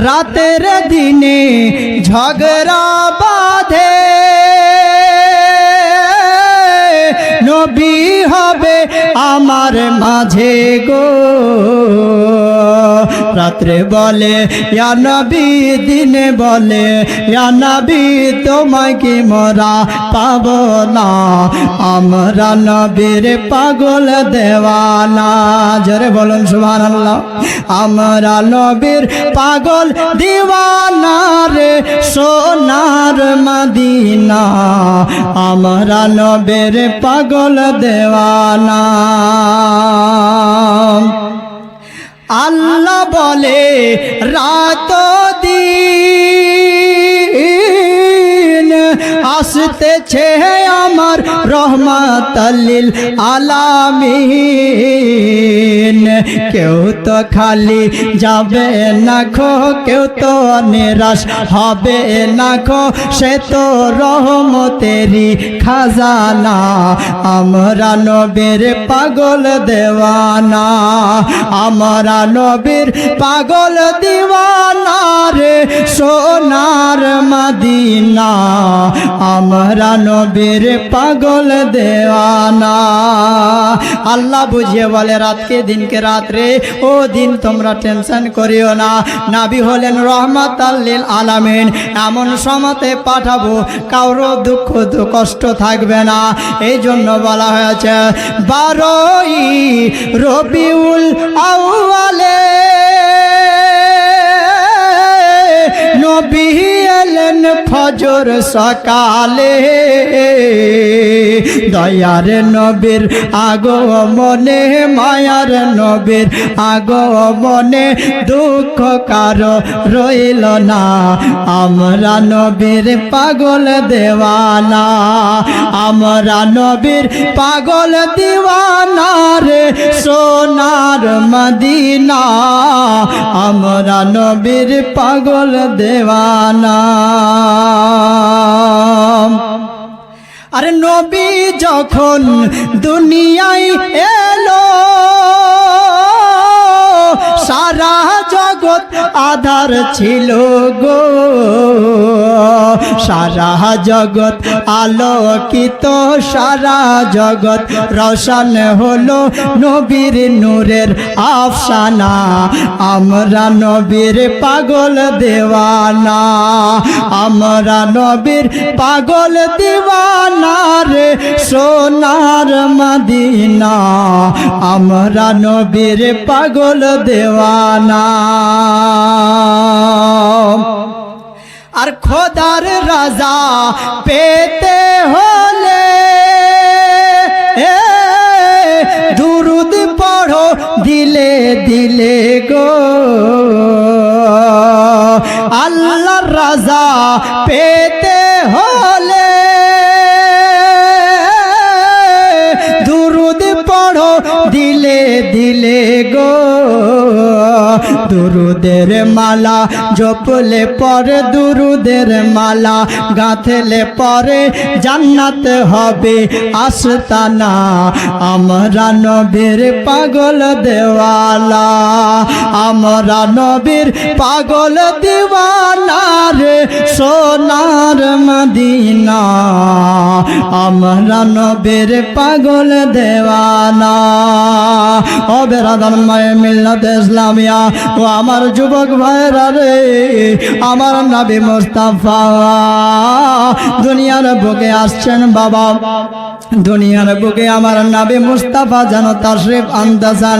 রাতের দিনে ঝগড়া বাঁধে হবে আমার মাঝে গো। রাত্রে বলে, ইয়া নবী, দিনে বলে, ইয়া নবী, তোমায় কি মরা পাব না? আমরা নবীর পাগল দেওয়ানা। জোরে বলুন, সুবহানাল্লাহ। আমরা নবীর পাগল দিওয়ানা। মদিনা আমরা নবীর পাগল দেওয়ানা। আল্লাহ বলে রাত দিন আসতেছে আমার রহমাতাল্লিল আলামিন। কেউ তো খালি যাবে না খো, কেউ তো নিরাশ হবে না খো। সে তো রহমতেরি খাজানা, আমরা নবীর পাগল দেওয়ানা, আমরা নবীর পাগল দিওয়ানা রে সোনার মদিনা, আমরা নবীর পাগল দেওয়ানা। আল্লাহ বুঝিয়ে বলে, রাতকে দিনকে রাত্রে, ও দিন তোমরা টেনশন করিও না। নাবি হলেন রহমত আল্লিল আলামিন। এমন সময়তে পাঠাবো, কারও দুঃখ কষ্ট থাকবে না। এই জন্য বলা হয়েছে, বারোই রবিউল আউয়ালে নবী এলেন ফজর সকালে। দয়ার নবীর, আগো মনে মায়ার নবীর, আগো মনে দুঃখ কারও রইল না। আমরা নবীর পাগল দেওয়ানা, আমরা নবীর পাগল দিওয়ানা রে সোনার মদিনা। আমরা নবীর পাগল দেওয়ানা। আরে নবী যখন দুনিয়ায় এলো সারা আধার ছিল গো। সারা জগৎ আলোকিত, সারা জগৎ রোশন হলো নবীর নূরের আফসানা। আমরা নবীর পাগল দেওয়ানা, আমরা নবীর পাগল দিওয়ানা রে সোনার মদিনা। আমরা নবীর পাগল দেওয়ানা। আর খোদার রাজা পেতে হলে দুরুদ পড়ো দিলে দিলে গো। আল্লাহর রাজা পেতে হলে দিলে দিলে গো। দুরুদের মালা, জপলে পরে দুরুদের মালা, গাঁথলে পরে জান্নাত হবে আস্তানা। আমরা নবীর পাগল দেওয়ালা, আমরা নবীর পাগল দিওয়ানা রে সোনার মদিনা। আমরা নবীর পাগল দেওয়ালা। ও বেরাদান মায়ে মিল্লাত ইসলামিয়া ও আমার যুবক ভাইরা রে, আমার নাবি মোস্তাফা, দুনিয়ার বুকে আসছেন বাবা। দুনিয়ার বুকে আমার নাবি মুস্তাফা যেন তার শ্রেফ আনতেছেন